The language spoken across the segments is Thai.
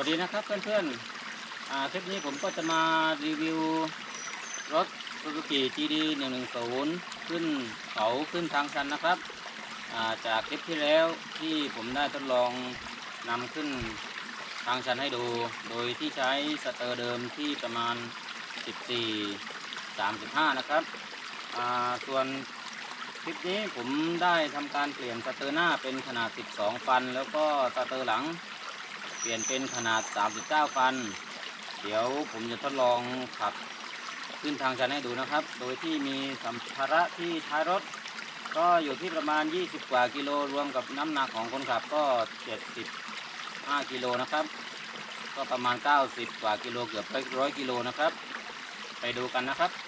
วัสดีนะครับเพื่อนๆคลิปนี้ผมก็จะมารีวิวรถ Suzuki GD 110ขึ้นเขาขึ้นทางชันนะครับาจากคลิปที่แล้วที่ผมได้ทดลองนำขึ้นทางชันให้ดู โดยที่ใช้สเตอร์เดิมที่ประมาณ 14 35 นะครับ ส่วนคลิปนี้ผมได้ทำการเปลี่ยนสเตอร์หน้าเป็นขนาด 12 ฟัน แล้วก็สเตอร์หลัง เปลี่ยนเป็นขนาด 39 ฟัน เดี๋ยวผมจะทดลองขับขึ้นทางชันให้ดูนะครับ โดยที่มีสัมภาระที่ท้ายรถ ก็อยู่ที่ประมาณ 20 กว่ากิโลรวมกับน้ำหนักของคนขับก็ 75 กิโลนะครับ ก็ประมาณ 90 กว่ากิโลเกือบร้อยกิโลนะครับ ไปดูกันนะครับ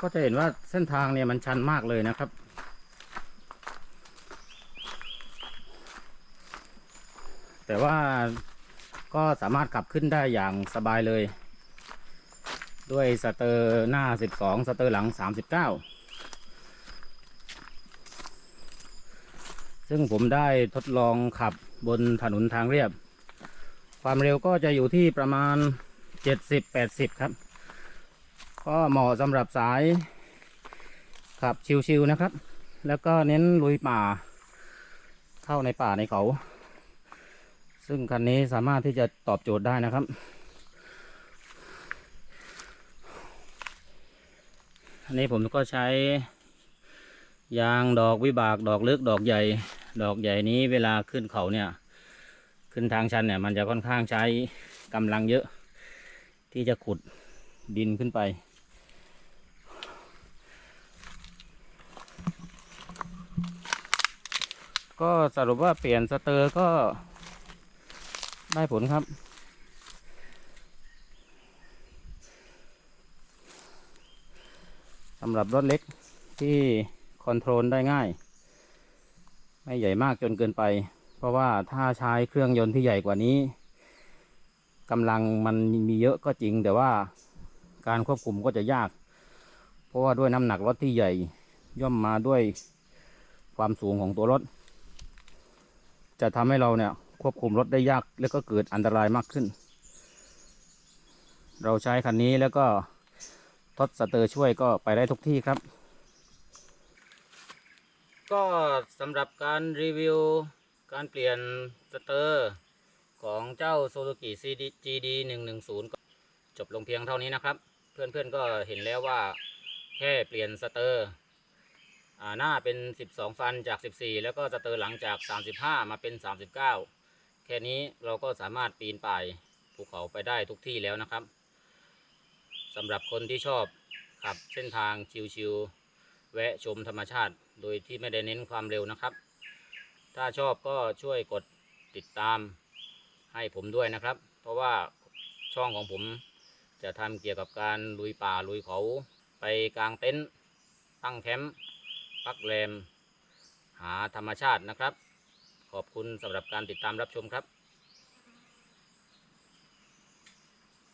ก็จะเห็นว่าเส้นทางเนี่ยมันชันมากเลยนะครับ แต่ว่าก็สามารถขับขึ้นได้อย่างสบายเลย ด้วยสเตอร์หน้า 12 สเตอร์หลัง 39 ซึ่งผมได้ทดลองขับบนถนนทางเรียบ ความเร็วก็จะอยู่ที่ประมาณ 70-80 ครับ ก็เหมาะสำหรับสายขับชิวๆนะครับ แล้วก็เน้นลุยป่า เข้าในป่าในเขา ซึ่งคันนี้สามารถที่จะตอบโจทย์ได้นะครับ อันนี้ผมก็ใช้ยางดอกวิบากดอกลึกดอกใหญ่ ดอกใหญ่นี้เวลาขึ้นเขาเนี่ย ขึ้นทางชันเนี่ย มันจะค่อนข้างใช้กำลังเยอะ ที่จะขุดดินขึ้นไป ก็สรุปว่าเปลี่ยนสเตอร์ก็ได้ผลครับ สำหรับรถเล็กที่คอนโทรลได้ง่าย ไม่ใหญ่มากจนเกินไป เพราะว่าถ้าใช้เครื่องยนต์ที่ใหญ่กว่านี้กำลังมันมีเยอะก็จริงแต่ว่าการควบคุมก็จะยาก เพราะว่าด้วยน้ำหนักรถที่ใหญ่ย่อมมาด้วยความสูงของตัวรถ จะทำให้เราเนี่ยควบคุมรถได้ยากแล้วก็เกิดอันตรายมากขึ้น เราใช้คันนี้แล้วก็ทดสเตอร์ช่วยก็ไปได้ทุกที่ครับ ก็สำหรับการรีวิวการเปลี่ยนสเตอร์ของเจ้า Suzuki CD GD 110ก็จบลงเพียงเท่านี้นะครับ เพื่อนๆก็เห็นแล้วว่าแค่เปลี่ยนสเตอร์ หน้าเป็น 12 ฟันจาก 14 แล้วก็สเตอร์หลังจาก 35 มาเป็น 39 แค่นี้เราก็สามารถปีนป่ายภูเขาไปได้ทุกที่แล้วนะครับสำหรับคนที่ชอบขับเส้นทางชิวๆแวะชมธรรมชาติ โดยที่ไม่ได้เน้นความเร็วนะครับ ถ้าชอบก็ช่วยกดติดตามให้ผมด้วยนะครับ เพราะว่าช่องของผมจะทำเกี่ยวกับการลุยป่าลุยเขาไปกลางเต็นท์ตั้งแคมป์ พักแรม หาธรรมชาตินะครับ ขอบคุณสำหรับการติดตามรับชมครับ